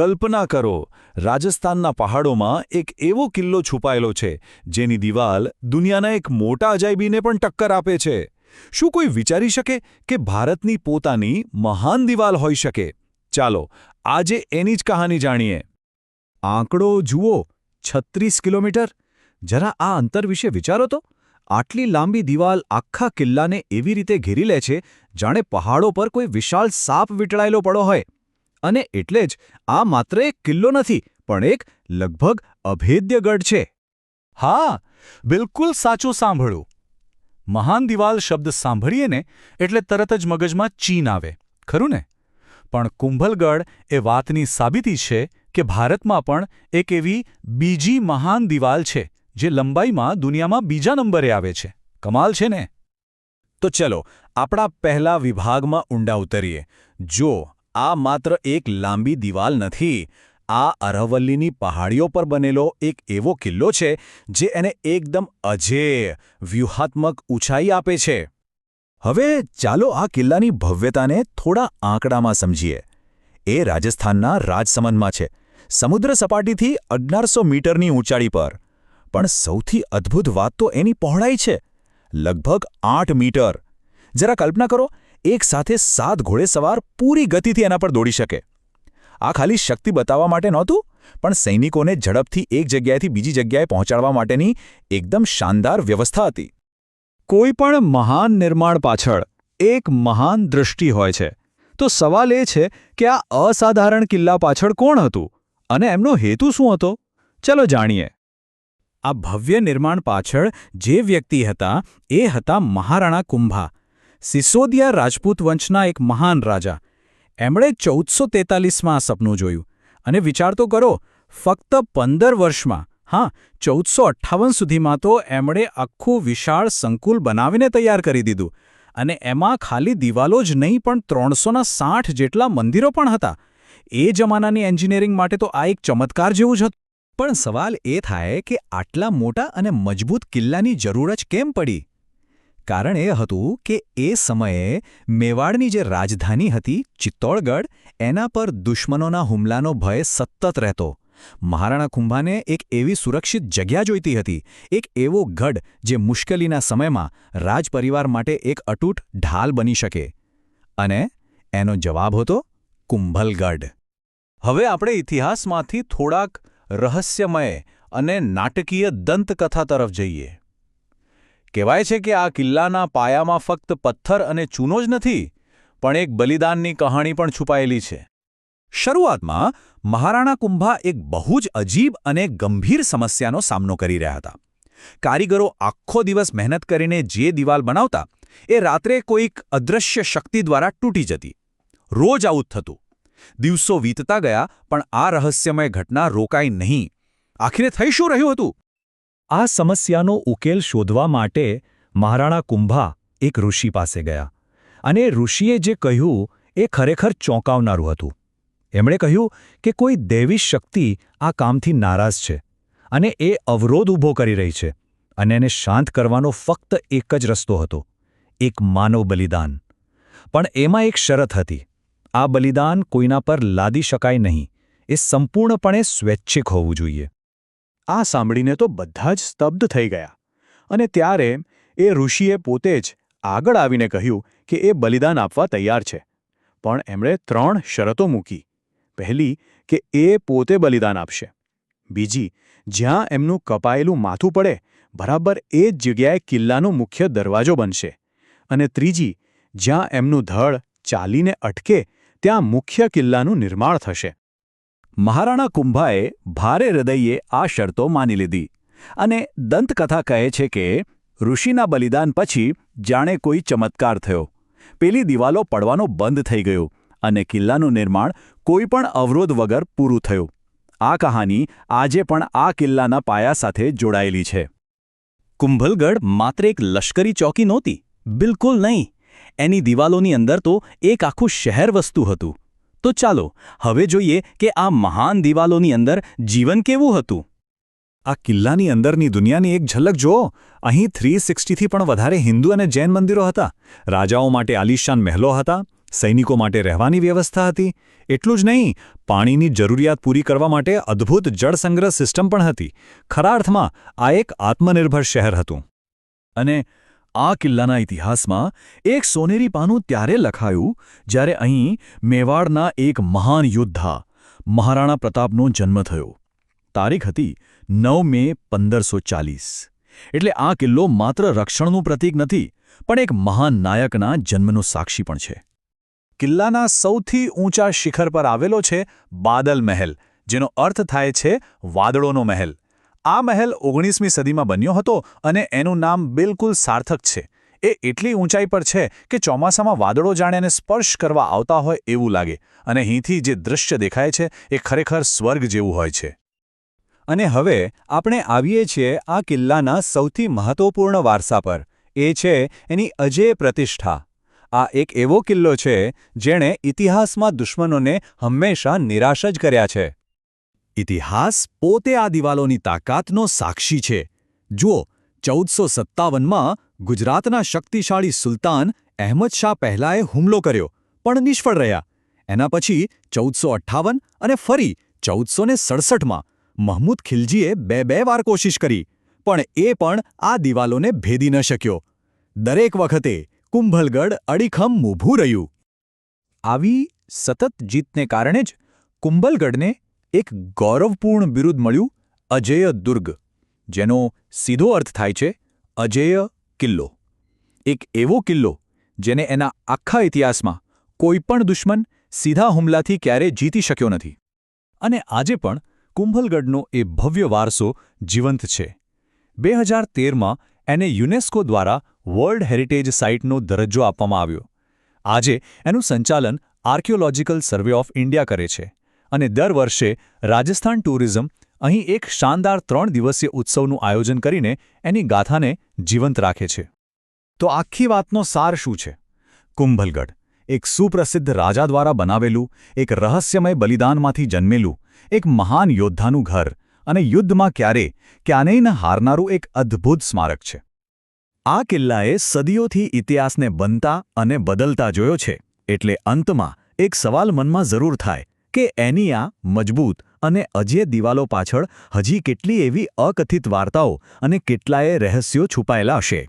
કલ્પના કરો, રાજસ્થાનના પહાડોમાં એક એવો કિલ્લો છુપાયેલો છે, જેની દિવાલ દુનિયાના એક મોટા અજાયબીને પણ ટક્કર આપે છે. શું કોઈ વિચારી શકે કે ભારતની પોતાની મહાન દિવાલ હોઈ શકે? ચાલો, આજે એની જ કહાની જાણીએ. આંકડો જુઓ, છત્રીસ કિલોમીટર? જરા આ અંતર વિશે વિચારો તો. આટલી લાંબી દિવાલ આખા કિલ્લાને એવી રીતે ઘેરી લે છે, જાણે પહાડો પર કોઈ વિશાળ સાપ વીંટળાયેલો પડો હોય. અને એટલે જ આ માત્ર એક કિલ્લો નથી, પણ એક લગભગ અભેદ્ય ગઢ છે. હા, બિલકુલ સાચું સાંભળ્યું. મહાન દિવાલ શબ્દ સાંભળીએ ને એટલે તરત જ મગજમાં ચીન આવે, ખરું ને? પણ કુંભલગઢ એ વાતની સાબિતી છે કે ભારતમાં પણ એક એવી બીજી મહાન દિવાલ છે, જે લંબાઈમાં દુનિયામાં બીજા નંબરે આવે છે. કમાલ છે ને? તો ચલો, આપણા પહેલા વિભાગમાં ઊંડા ઉતરીએ. જો આ માત્ર એક લાંબી દિવાલ નથી, આ અરવલ્લીની પહાડીઓ પર બનેલો એક એવો કિલ્લો છે, જે એને એકદમ અજેય વ્યૂહાત્મક ઊંચાઈ આપે છે. હવે ચાલો આ કિલ્લાની ભવ્યતાને થોડા આંકડામાં સમજીએ. એ રાજસ્થાનના રાજસમંદમાં છે. સમુદ્ર સપાટીથી અગિયારસો મીટરની ઊંચાઈ પર. પણ સૌથી અદ્ભુત વાત તો એની પહોળાઈ છે. લગભગ આઠ મીટર. જરા કલ્પના કરો એક સાથે સાત ઘોડેસવાર પૂરી ગતિથી એના પર દોડી શકે. આ ખાલી શક્તિ બતાવવા માટે નહોતું, પણ સૈનિકોને ઝડપથી એક જગ્યાએથી બીજી જગ્યાએ પહોંચાડવા માટેની એકદમ શાનદાર વ્યવસ્થા હતી. કોઈ પણ મહાન નિર્માણ પાછળ એક મહાન દૃષ્ટિ હોય છે. તો સવાલ એ છે કે આ અસાધારણ કિલ્લા પાછળ કોણ હતું અને એમનો હેતુ શું હતો? ચલો જાણીએ. આ ભવ્ય નિર્માણ પાછળ જે વ્યક્તિ હતા એ હતા મહારાણા કુંભા. સિસોદિયા રાજપૂત વંશના એક મહાન રાજા. એમણે ચૌદસો તેતાલીસમાં આ સપનું જોયું. અને વિચાર તો કરો, ફક્ત પંદર વર્ષમાં, હા, ચૌદસો અઠ્ઠાવન સુધીમાં તો એમણે આખું વિશાળ સંકુલ બનાવીને તૈયાર કરી દીધું. અને એમાં ખાલી દિવાલો જ નહીં, પણ ત્રણસોના સાઠ જેટલા મંદિરો પણ હતા. એ જમાનાની એન્જિનિયરિંગ માટે તો આ એક ચમત્કાર જેવું જ હતું. પણ સવાલ એ થાય કે આટલા મોટા અને મજબૂત કિલ્લાની જરૂર જ કેમ પડી? કારણ એ હતું કે એ સમયે મેવાડની જે રાજધાની હતી, ચિત્તોડગઢ, એના પર દુશ્મનોના હુમલાનો ભય સતત રહેતો. મહારાણા કુંભાને એક એવી સુરક્ષિત જગ્યા જોઈતી હતી, એક એવો ગઢ જે મુશ્કેલીના સમયમાં રાજપરિવાર માટે એક અટૂટ ઢાલ બની શકે. અને એનો જવાબ હતો કુંભલગઢ. હવે આપણે ઇતિહાસમાંથી થોડાક રહસ્યમય અને નાટકીય દંતકથા તરફ જઈએ. કહેવાય છે કે આ કિલ્લાના પાયામાં ફક્ત પથ્થર અને ચૂનો જ નથી, પણ એક બલિદાનની કહાણી પણ છુપાયેલી છે. શરૂઆતમાં, મહારાણા કુંભા એક બહુ જ અજીબ અને ગંભીર સમસ્યાનો સામનો કરી રહ્યા હતા. કારીગરો આખો દિવસ મહેનત કરીને જે દિવાલ બનાવતા, એ રાત્રે કોઈક અદૃશ્ય શક્તિ દ્વારા તૂટી જતી. રોજ આવું થતું. દિવસો વીતતા ગયા, પણ આ રહસ્યમય ઘટના રોકાઈ નહીં. આખરે થઈ શું રહ્યું હતું? આ સમસ્યાનો ઉકેલ શોધવા માટે મહારાણા કુંભા એક ઋષિ પાસે ગયા અને ઋષિએ જે કહ્યું એ ખરેખર ચોંકાવનારું હતું. એમણે કહ્યું કે કોઈ દૈવી શક્તિ આ કામથી નારાજ છે અને એ અવરોધ ઊભો કરી રહી છે અને એને શાંત કરવાનો ફક્ત એક જ રસ્તો હતો, એક માનવ બલિદાન. પણ એમાં એક શરત હતી. આ બલિદાન કોઈના પર લાદી શકાય નહીં. એ સંપૂર્ણપણે સ્વૈચ્છિક હોવું જોઈએ. આ સાંભળીને તો બધા જ સ્તબ્ધ થઈ ગયા. અને ત્યારે એ ઋષિએ પોતે જ આગળ આવીને કહ્યું કે એ બલિદાન આપવા તૈયાર છે. પણ એમણે ત્રણ શરતો મૂકી. પહેલી, કે એ પોતે બલિદાન આપશે. બીજી, જ્યાં એમનું કપાયેલું માથું પડે, બરાબર એ જ જગ્યાએ કિલ્લાનો મુખ્ય દરવાજો બનશે. અને ત્રીજી, જ્યાં એમનું ધડ ચાલીને અટકે, ત્યાં મુખ્ય કિલ્લાનું નિર્માણ થશે. મહારાણા કુંભાએ ભારે હૃદયે આ શરતો માની લીધી અને દંતકથા કહે છે કે, ઋષિના બલિદાન પછી જાણે કોઈ ચમત્કાર થયો. પેલી દિવાલો પડવાનો બંધ થઈ ગયો અને કિલ્લાનું નિર્માણ કોઈ પણ અવરોધ વગર પૂરું થયું. આ કહાની આજે પણ આ કિલ્લાના પાયા સાથે જોડાયેલી છે. કુંભલગઢ માત્ર એક લશ્કરી ચોકી નહોતી. બિલકુલ નહીં. એની દિવાલોની અંદર તો એક આખું શહેર વસ્તુ હતું. તો ચાલો, હવે જોઈએ કે આ મહાન દિવાલોની અંદર જીવન કેવું હતું. આ કિલ્લાની અંદરની દુનિયાની એક ઝલક જુઓ. અહીં થ્રી સિક્સટીથી પણ વધારે હિન્દુ અને જૈન મંદિરો હતા. રાજાઓ માટે આલિશાન મહેલો હતા, સૈનિકો માટે રહેવાની વ્યવસ્થા હતી. એટલું જ નહીં, પાણીની જરૂરિયાત પૂરી કરવા માટે અદ્ભુત જળસંગ્રહ સિસ્ટમ પણ હતી. ખરા અર્થમાં, આ એક આત્મનિર્ભર શહેર હતું. અને આ કિલ્લાના ઇતિહાસમાં એક સોનેરી પાનું ત્યારે લખાયું જ્યારે અહીં મેવાડના એક મહાન યોદ્ધા મહારાણા પ્રતાપનો જન્મ થયો. તારીખ હતી નવ મે પંદરસો એટલે આ કિલ્લો માત્ર રક્ષણનું પ્રતીક નથી, પણ એક મહાન નાયકના જન્મનો સાક્ષી પણ છે. કિલ્લાના સૌથી ઊંચા શિખર પર આવેલો છે બાદલ મહેલ, જેનો અર્થ થાય છે વાદળોનો મહેલ. આ મહેલ ઓગણીસમી સદીમાં બન્યો હતો અને એનું નામ બિલકુલ સાર્થક છે. એ એટલી ઊંચાઈ પર છે કે ચોમાસામાં વાદળો જાણે એને સ્પર્શ કરવા આવતા હોય એવું લાગે અને અહીંથી જે દૃશ્ય દેખાય છે એ ખરેખર સ્વર્ગ જેવું હોય છે. અને હવે આપણે આવીએ છીએ આ કિલ્લાના સૌથી મહત્વપૂર્ણ વારસા પર. એ છે એની અજેય પ્રતિષ્ઠા. આ એક એવો કિલ્લો છે જેણે ઇતિહાસમાં દુશ્મનોને હંમેશા નિરાશ જ કર્યા છે. ઇતિહાસ પોતે આ દિવાલોની તાકાતનો સાક્ષી છે. જુઓ, ચૌદસો સત્તાવનમાં ગુજરાતના શક્તિશાળી સુલતાન અહેમદ શાહ પહેલાએ હુમલો કર્યો, પણ નિષ્ફળ રહ્યા. એના પછી ચૌદસો અઠ્ઠાવન અને ફરી ચૌદસો ને સડસઠમાં મહમૂદ ખિલજીએ બે બે વાર કોશિશ કરી, પણ એ પણ આ દિવાલોને ભેદી ન શક્યો. દરેક વખતે કુંભલગઢ અડીખમ ઊભું રહ્યું. આવી સતત જીતને કારણે જ કુંભલગઢને એક ગૌરવપૂર્ણ બિરુદ મળ્યું, અજેય દુર્ગ, જેનો સીધો અર્થ થાય છે, અજેય કિલ્લો. એક એવો કિલ્લો જેને એના આખા ઇતિહાસમાં કોઈ પણ દુશ્મન સીધા હુમલાથી ક્યારે જીતી શક્યો નથી. અને આજે પણ કુંભલગઢનો એ ભવ્ય વારસો જીવંત છે. બે હજાર તેરમાં એને યુનેસ્કો દ્વારા વર્લ્ડ હેરિટેજ સાઇટનો દરજ્જો આપવામાં આવ્યો. આજે એનું સંચાલન આર્કિયોલોજીકલ સર્વે ઓફ ઇન્ડિયા કરે છે. અને દર વર્ષે રાજસ્થાન ટુરિઝમ અહીં એક શાનદાર ત્રણ દિવસીય ઉત્સવનું આયોજન કરીને એની ગાથાને જીવંત રાખે છે. તો આખી વાતનો સાર શું છે? કુંભલગઢ, એક સુપ્રસિદ્ધ રાજા દ્વારા બનાવેલું, એક રહસ્યમય બલિદાનમાંથી જન્મેલું, એક મહાન યોદ્ધાનું ઘર અને યુદ્ધમાં ક્યારે, ક્યારેય ન હારનારું એક અદ્ભુત સ્મારક છે. આ કિલ્લાએ સદીઓથી ઇતિહાસને બનતા અને બદલતા જોયો છે, એટલે અંતમાં એક સવાલ મનમાં જરૂર થાય કે એની આ મજબૂત અને અજય દિવાલો પાછળ હજી કેટલી એવી અકથિત વાર્તાઓ અને કેટલાય રહસ્યો છુપાયેલા હશે.